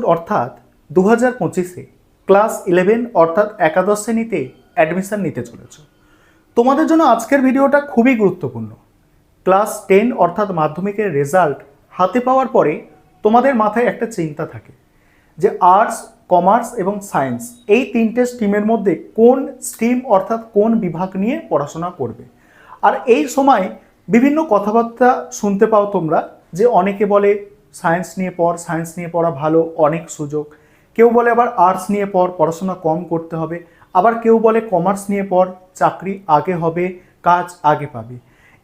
বছর অর্থাৎ দু হাজার পঁচিশে ক্লাস ইলেভেন অর্থাৎ একাদশ শ্রেণীতে অ্যাডমিশন নিতে চলেছ। তোমাদের জন্য আজকের ভিডিওটা খুবই গুরুত্বপূর্ণ। ক্লাস টেন অর্থাৎ মাধ্যমিকের রেজাল্ট হাতে পাওয়ার পরে তোমাদের মাথায় একটা চিন্তা থাকে যে আর্টস, কমার্স এবং সায়েন্স এই তিনটে স্ট্রিমের মধ্যে কোন স্ট্রিম অর্থাৎ কোন বিভাগ নিয়ে পড়াশোনা করবে? আর এই সময় বিভিন্ন কথাবার্তা শুনতে পাও তোমরা যে অনেকে বলে সায়েন্স নিয়ে পড়, সায়েন্স নিয়ে পড়া ভালো অনেক সুযোগ। কেউ বলে আবার আর্টস নিয়ে পড়, পড়াশোনা কম করতে হবে। আবার কেউ বলে কমার্স নিয়ে পড়, চাকরি আগে হবে, কাজ আগে পাবে।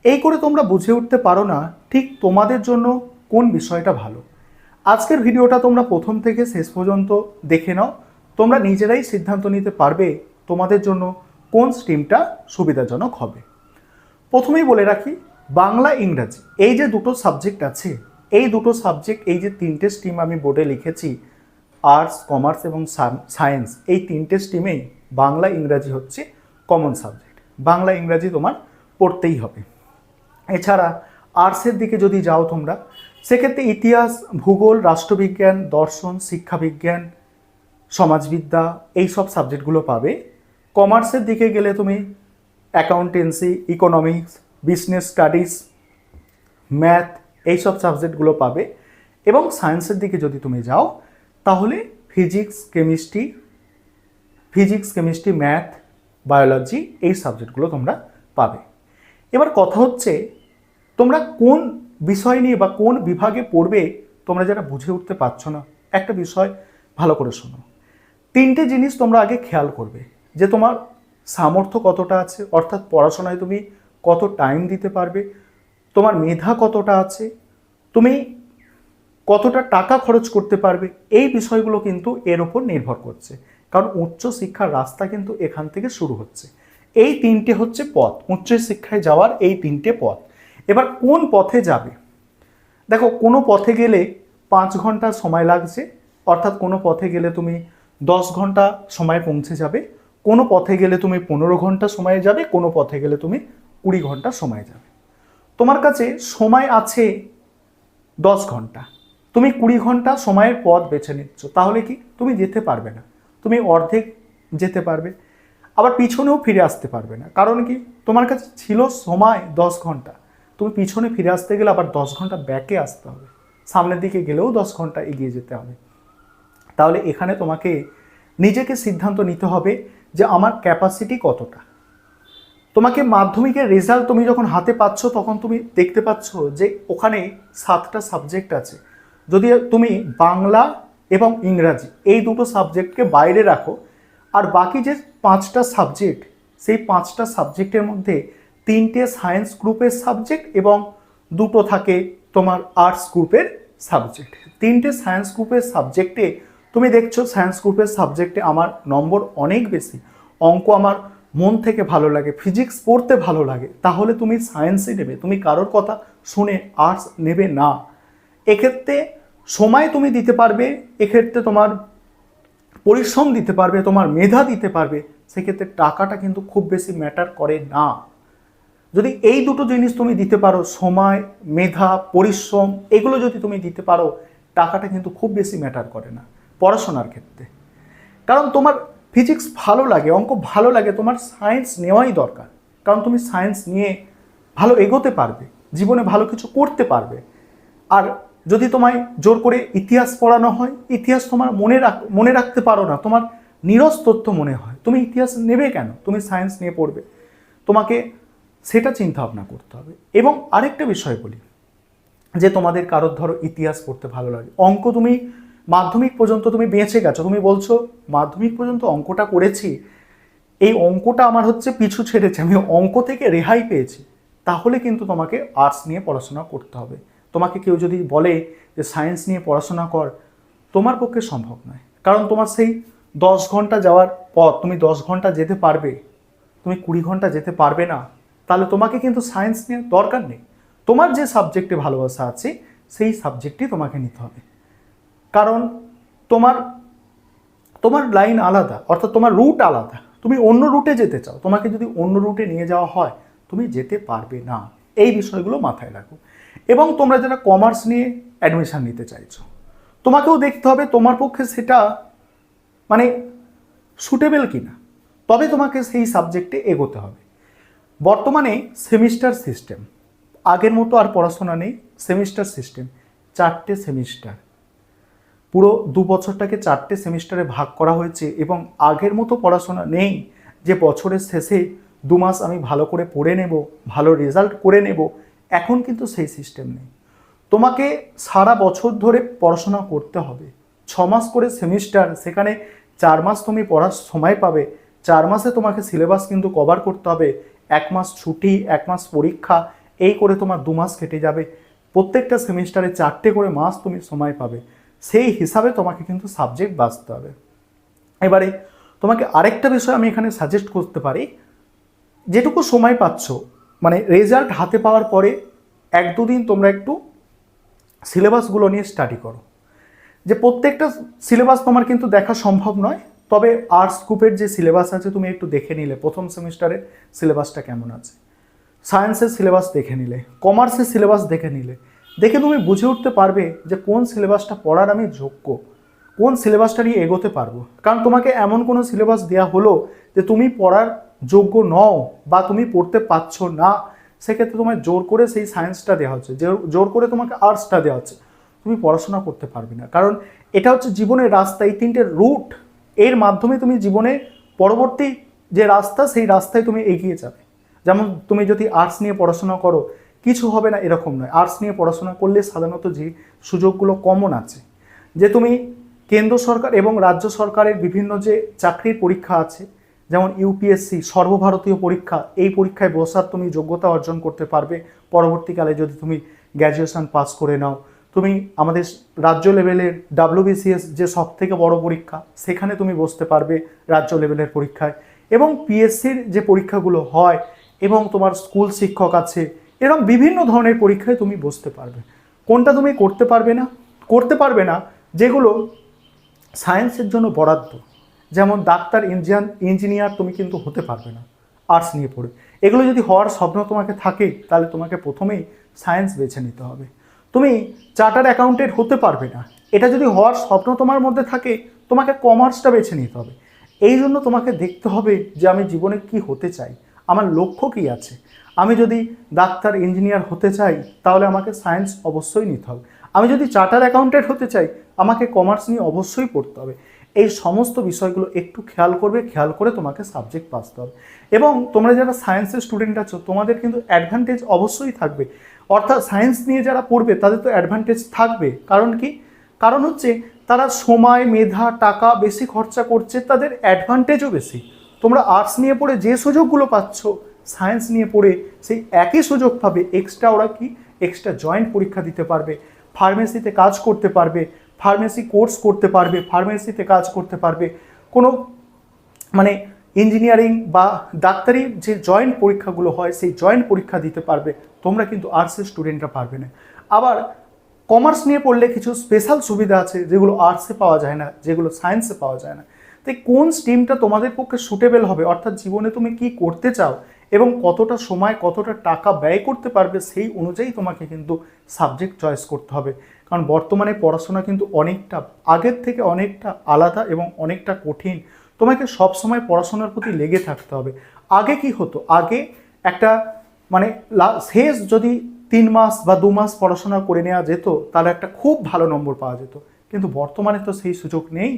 এই করে তোমরা বুঝে উঠতে পারো না ঠিক তোমাদের জন্য কোন বিষয়টা ভালো। আজকের ভিডিওটা তোমরা প্রথম থেকে শেষ পর্যন্ত দেখে নাও। তোমরা নিজেরাই সিদ্ধান্ত নিতে পারবে তোমাদের জন্য কোন স্ট্রিমটা সুবিধাজনক হবে। প্রথমেই বলে রাখি, বাংলা, ইংরাজি, এই যে দুটো সাবজেক্ট আছে এই দুটো সাবজেক্ট এই যে তিনটে স্ট্রিম আমি বোর্ডে লিখেছি আর্টস কমার্স এবং সায়েন্স এই তিনটে স্ট্রিমেই বাংলা, ইংরাজি হচ্ছে কমন সাবজেক্ট বাংলা, ইংরাজি তোমার পড়তেই হবে। এছাড়া আর্টসের দিকে যদি যাও তোমরা, সেক্ষেত্রে ইতিহাস, ভূগোল, রাষ্ট্রবিজ্ঞান, দর্শন, শিক্ষাবিজ্ঞান, সমাজবিদ্যা, এই সব সাবজেক্টগুলো পাবে। কমার্সের দিকে গেলে তুমি accountancy economics business studies math এই সব সাবজেক্টগুলো পাবে। এবং সায়েন্সের দিকে যদি তুমি যাও, তাহলে physics, chemistry physics, chemistry, math, biology এই সাবজেক্টগুলো তোমরা পাবে। এবার কথা হচ্ছে, তোমরা কোন বিষয় নিয়ে বা কোন বিভাগে পড়বে তোমরা যারা বুঝে উঠতে পারছ না? একটা বিষয় ভালো করে শোনো। তিনটে জিনিস তোমরা আগে খেয়াল করবে, যে তোমার সামর্থ্য কতটা আছে, অর্থাৎ পড়াশোনায় তুমি কত টাইম দিতে পারবে তোমার মেধা কতটা আছে? তুমি কতটা টাকা খরচ করতে পারবে? এই বিষয়গুলো কিন্তু এর ওপর নির্ভর করছে। কারণ উচ্চ শিক্ষার রাস্তা কিন্তু এখান থেকে শুরু হচ্ছে। এই তিনটে হচ্ছে পথ। উচ্চ শিক্ষায় যাওয়ার এই তিনটে পথ। এবার কোন পথে যাবে? দেখো, কোনো পথে গেলে পাঁচ ঘণ্টা সময় লাগছে। অর্থাৎ কোনো পথে গেলে তুমি দশ ঘণ্টা সময় পৌঁছে যাবে। কোনো পথে গেলে তুমি পনেরো ঘণ্টা সময়ে যাবে। কোনো পথে গেলে তুমি কুড়ি ঘণ্টা সময় যাবে। তোমার কাছে সময় আছে দশ ঘণ্টা। তুমি কুড়ি ঘণ্টা সময়ের পথ বেছে নিচ্ছ। তাহলে কি? তুমি যেতে পারবে না। তুমি অর্ধেক যেতে পারবে। আবার পিছনেও ফিরে আসতে পারবে না। কারণ কি? তোমার কাছে ছিল সময় দশ ঘণ্টা। তুমি পিছনে ফিরে আসতে গেলে আবার দশ ঘণ্টা ব্যাকে আসতে হবে। সামনের দিকে গেলেও দশ ঘণ্টা এগিয়ে যেতে হবে। তাহলে এখানে তোমাকে নিজেকে সিদ্ধান্ত নিতে হবে যে আমার ক্যাপাসিটি কতটা। তোমাকে মাধ্যমিকের রেজাল্ট তুমি যখন হাতে পাচ্ছ, তখন তুমি দেখতে পাচ্ছ যে ওখানে সাতটা সাবজেক্ট আছে। যদি তুমি বাংলা এবং ইংরাজি এই দুটো সাবজেক্টকে বাইরে রাখো, আর বাকি যে পাঁচটা সাবজেক্ট সেই পাঁচটা সাবজেক্টের মধ্যে তিনটে সায়েন্স গ্রুপের সাবজেক্ট এবং দুটো থাকে তোমার আর্টস গ্রুপের সাবজেক্ট তিনটে সায়েন্স গ্রুপের সাবজেক্টে তুমি দেখছ সায়েন্স গ্রুপের সাবজেক্টে আমার নম্বর অনেক বেশি। অঙ্ক আমার মন থেকে ভালো লাগে ফিজিক্স পড়তে ভালো লাগে, তাহলে তুমি সায়েন্সই নেবে, তুমি কারোর কথা শুনে আর্টস নেবে না। এক্ষেত্রে সময় তুমি দিতে পারবে, এক্ষেত্রে তোমার পরিশ্রম দিতে পারবে, তোমার মেধা দিতে পারবে, সেক্ষেত্রে টাকাটা কিন্তু খুব বেশি ম্যাটার করে না। যদি এই দুটো জিনিস তুমি দিতে পারো, সময়, মেধা, পরিশ্রম, এগুলো যদি তুমি দিতে পারো, টাকাটা কিন্তু খুব বেশি ম্যাটার করে না, পড়াশোনার ক্ষেত্রে। কারণ তোমার ফিজিক্স ভালো লাগে, অঙ্ক ভালো লাগে, তোমার সায়েন্স নেওয়াই দরকার। কারণ তুমি সায়েন্স নিয়ে ভালো এগোতে পারবে, জীবনে ভালো কিছু করতে পারবে। আর যদি তোমায় জোর করে ইতিহাস পড়ানো হয়, ইতিহাস তোমার মনে রাখ, মনে রাখতে পারো না, তোমার নিরস তথ্য মনে হয়। তুমি ইতিহাস নেবে কেন? তুমি সায়েন্স নিয়ে পড়বে। তোমাকে সেটা চিন্তা ভাবনা করতে হবে। এবং আরেকটা বিষয় বলি, যে তোমাদের কারোর ধরো ইতিহাস পড়তে ভালো লাগে, অঙ্ক তুমি মাধ্যমিক পর্যন্ত তুমি বেঁচে গেছো, তুমি বলছো, মাধ্যমিক পর্যন্ত অঙ্কটা করেছি, এই অঙ্কটা আমার হচ্ছে পিছু ছেড়েছে, আমি অঙ্ক থেকে রেহাই পেয়েছি, তাহলে কিন্তু তোমাকে আর্টস নিয়ে পড়াশোনা করতে হবে। তোমাকে কেউ যদি বলে যে সায়েন্স নিয়ে পড়াশোনা কর, তোমার পক্ষে সম্ভব নয়। কারণ তোমার সেই দশ ঘণ্টা যাওয়ার পর তুমি দশ ঘণ্টা যেতে পারবে, তুমি কুড়ি ঘণ্টা যেতে পারবে না, তাহলে তোমাকে কিন্তু সায়েন্স নিয়ে দরকার নেই। তোমার যে সাবজেক্টে ভালোবাসা আছে, সেই সাবজেক্টই তোমাকে নিতে হবে। কারণ তোমার তোমার লাইন আলাদা, অর্থাৎ তোমার রুট আলাদা। তুমি অন্য রুটে যেতে চাও, তোমাকে যদি অন্য রুটে নিয়ে যাওয়া হয়, তুমি যেতে পারবে না। এই বিষয়গুলো মাথায় রাখো। এবং তোমরা যারা কমার্স নিয়ে অ্যাডমিশান নিতে চাইছো, তোমাকেও দেখতে হবে তোমার পক্ষে সেটা মানে সুটেবল কিনা। তবে তোমাকে সেই সাবজেক্টে এগোতে হবে। বর্তমানে সেমিস্টার সিস্টেম আগের মতো আর পড়াশোনা নেই সেমিস্টার সিস্টেম চারটে সেমিস্টার পুরো দু বছরটাকে চারটে সেমিস্টারে ভাগ করা হয়েছে এবং আগের মতো পড়াশোনা নেই যে বছরের শেষে দু মাস আমি ভালো করে পড়ে নেব, ভালো রেজাল্ট করে নেব, এখন কিন্তু সেই সিস্টেম নেই। তোমাকে সারা বছর ধরে পড়াশোনা করতে হবে। ছ মাস করে সেমিস্টার, সেখানে চার মাস তুমি পড়ার সময় পাবে। চার মাসে তোমাকে সিলেবাস কিন্তু কভার করতে হবে। এক মাস ছুটি, এক মাস পরীক্ষা, এই করে তোমার দু মাস কেটে যাবে। প্রত্যেকটা সেমিস্টারে চারটে করে মাস তুমি সময় পাবে। সেই হিসাবে তোমাকে কিন্তু সাবজেক্ট বাঁচতে হবে। এবারে তোমাকে আরেকটা বিষয় আমি এখানে সাজেস্ট করতে পারি। যেটুকু সময় পাচ্ছ মানে রেজাল্ট হাতে পাওয়ার পরে এক দুদিন তোমরা একটু সিলেবাসগুলো নিয়ে স্টাডি করো। যে প্রত্যেকটা সিলেবাস তোমার কিন্তু দেখা সম্ভব নয়, তবে আর্টস গ্রুপের যে সিলেবাস আছে তুমি একটু দেখে নিলে, প্রথম সেমিস্টারের সিলেবাসটা কেমন আছে। সায়েন্সের সিলেবাস দেখে নিলে কমার্সের সিলেবাস দেখে নিলে দেখে তুমি বুঝে উঠতে পারবে যে কোন সিলেবাসটা পড়ার আমি যোগ্য, কোন সিলেবাসটা নিয়ে এগোতে পারব। কারণ তোমাকে এমন কোনো সিলেবাস দেওয়া হলো যে তুমি পড়ার যোগ্য নও বা তুমি পড়তে পারছ না, সেক্ষেত্রে তোমায় জোর করে সেই সায়েন্সটা দেওয়া হচ্ছে জোর- করে তোমাকে আর্টসটা দেওয়া হচ্ছে। তুমি পড়াশোনা করতে পারবে না। কারণ এটা হচ্ছে জীবনের রাস্তা, এই তিনটে রুট এর মাধ্যমে তুমি জীবনে পরবর্তী যে রাস্তা, সেই রাস্তায় তুমি এগিয়ে যাবে। যেমন তুমি যদি আর্টস নিয়ে পড়াশোনা করো কিছু হবে না এরকম নয়। আর্টস নিয়ে পড়াশোনা করলে সাধারণত যে সুযোগগুলো কমন আছে, যে তুমি কেন্দ্র সরকার এবং রাজ্য সরকারের বিভিন্ন যে চাকরির পরীক্ষা আছে, যেমন ইউপিএসসি সর্বভারতীয় পরীক্ষা, এই পরীক্ষায় বসার তুমি যোগ্যতা অর্জন করতে পারবে। পরবর্তীকালে যদি তুমি গ্র্যাজুয়েশন পাস করে নাও, তুমি আমাদের রাজ্য লেভেলের ডাব্লিউবিসিএস যে সব থেকে বড় পরীক্ষা, সেখানে তুমি বসতে পারবে রাজ্য লেভেলের পরীক্ষায়। এবং পিএসসির যে পরীক্ষাগুলো হয় এবং তোমার স্কুল শিক্ষক আছে এরকম বিভিন্ন ধরনের পরীক্ষায় তুমি বসতে পারবে। কোনটা তুমি করতে পারবে না? করতে পারবে না, যেগুলো সায়েন্সের জন্য বরাদ্দ। যেমন ডাক্তার ইঞ্জিনিয়ার ইঞ্জিনিয়ার তুমি কিন্তু হতে পারবে না, আর্টস নিয়ে পড়ে। এগুলো যদি হওয়ার স্বপ্ন তোমাকে থাকে, তাহলে তোমাকে প্রথমেই সায়েন্স বেছে নিতে হবে। তুমি চার্টার অ্যাকাউন্টেন্ট হতে পারবে না, এটা যদি হওয়ার স্বপ্ন তোমার মধ্যে থাকে, তোমাকে কমার্সটা বেছে নিতে হবে। এই জন্য তোমাকে দেখতে হবে যে আমি জীবনে কি হতে চাই। আমার লক্ষ্য কী আছে? আমি যদি ডাক্তার, ইঞ্জিনিয়ার হতে চাই, তাহলে আমাকে সায়েন্স অবশ্যই নিতে হবে। আমি যদি চার্টার অ্যাকাউন্টেন্ট হতে চাই, আমাকে কমার্স নিয়ে অবশ্যই পড়তে হবে। এই সমস্ত বিষয়গুলো একটু খেয়াল করবে, খেয়াল করে তোমাকে সাবজেক্ট বাঁচতে হবে। এবং তোমরা যারা সায়েন্সের স্টুডেন্ট আছো, তোমাদের কিন্তু অ্যাডভান্টেজ অবশ্যই থাকবে। অর্থাৎ সায়েন্স নিয়ে যারা পড়বে, তাদের তো অ্যাডভান্টেজ থাকবে। কারণ কি? কারণ হচ্ছে, তারা সময়, মেধা, টাকা বেশি খরচা করছে, তাদের অ্যাডভান্টেজও বেশি। তোমরা আর্টস নিয়ে পড়ে যে সুযোগগুলো পাচ্ছ সায়েন্স নিয়ে পড়ে সেই একই সুযোগ পাবে। এক্সট্রা ওরা কি? এক্সট্রা জয়েন্ট পরীক্ষা দিতে পারবে ফার্মেসিতে কাজ করতে পারবে ফার্মেসি কোর্স করতে পারবে ফার্মেসিতে কাজ করতে পারবে। কোনো মানে ইঞ্জিনিয়ারিং বা ডাক্তারি যে জয়েন্ট পরীক্ষাগুলো হয়, সেই জয়েন্ট পরীক্ষা দিতে পারবে। তোমরা কিন্তু আর্টসের স্টুডেন্টরা পারবে না। আবার কমার্স নিয়ে পড়লে কিছু স্পেশাল সুবিধা আছে, যেগুলো আর্টসে পাওয়া যায় না, যেগুলো সায়েন্সে পাওয়া যায় না। তাই কোন স্ট্রিমটা তোমাদের পক্ষে সুটেবল হবে? অর্থাৎ জীবনে তুমি কি করতে চাও এবং কতটা সময়, কতটা টাকা ব্যয় করতে পারবে সেই অনুযায়ী তোমাকে কিন্তু সাবজেক্ট চয়েস করতে হবে। কারণ বর্তমানে পড়াশোনা কিন্তু অনেকটা, আগের থেকে অনেকটা আলাদা এবং অনেকটা কঠিন। তোমাকে সব সময় পড়াশোনার প্রতি লেগে থাকতে হবে। আগে কি হতো? আগে একটা মানে শেষ যদি তিন মাস বা দু মাস পড়াশোনা করে নেওয়া যেত, তাহলে একটা খুব ভালো নম্বর পাওয়া যেত। কিন্তু বর্তমানে তো সেই সুযোগ নেই।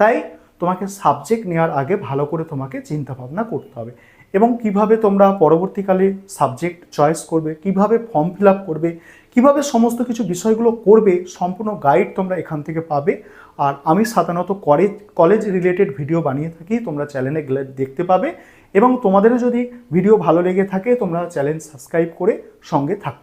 তাই তোমাকে সাবজেক্ট নেওয়ার আগে ভালো করে তোমাকে চিন্তা ভাবনা করতে হবে। এবং কীভাবে তোমরা পরবর্তীকালে সাবজেক্ট চয়েস করবে, কীভাবে ফর্ম ফিল আপ করবে, কীভাবে সমস্ত কিছু বিষয়গুলো করবে, সম্পূর্ণ গাইড তোমরা এখান থেকে পাবে। আর আমি সাধারণত কলেজ কলেজ রিলেটেড ভিডিও বানিয়ে থাকি, তোমরা চ্যানেলে দেখতে পাবে। এবং তোমাদেরও যদি ভিডিও ভালো লেগে থাকে, তোমরা চ্যানেল সাবস্ক্রাইব করে সঙ্গে থাকতে